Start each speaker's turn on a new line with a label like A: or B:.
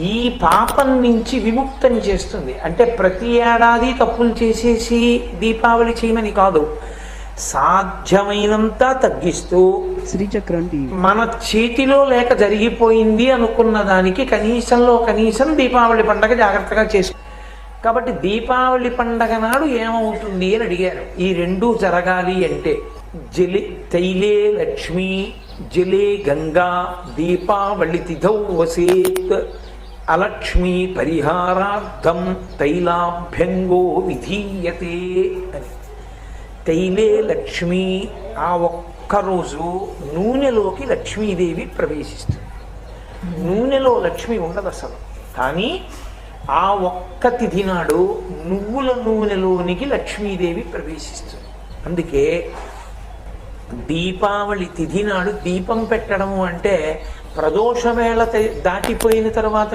A: ఈ పాపం నుంచి విముక్తం చేస్తుంది. అంటే ప్రతి ఏడాది తప్పులు చేసేసి దీపావళి చేయమని కాదు సాధ్యమైనంత తగ్గిస్తూ
B: శ్రీచక్రం
A: మన చేతిలో లేక జరిగిపోయింది అనుకున్న దానికి కనీసంలో కనీసం దీపావళి పండగ జాగ్రత్తగా చేసు కాబట్టి దీపావళి పండగ నాడు ఏమవుతుంది అని అడిగారు. ఈ రెండు జరగాలి అంటే జలి తైలే లక్ష్మి జలే గంగా దీపావళి తిథౌ వసేత్. అలక్ష్మి పరిహారార్థం తైలాభ్యంగో విధీయతే అని. తైలే లక్ష్మి ఆ ఒక్కరోజు నూనెలోకి లక్ష్మీదేవి ప్రవేశిస్తుంది. నూనెలో లక్ష్మి ఉండదు అసలు. కానీ ఆ ఒక్క తిథి నాడు నువ్వుల నూనెలోనికి లక్ష్మీదేవి ప్రవేశిస్తుంది. అందుకే దీపావళి తిథి నాడు దీపం పెట్టడము అంటే ప్రదోష వేళ దాటిపోయిన తర్వాత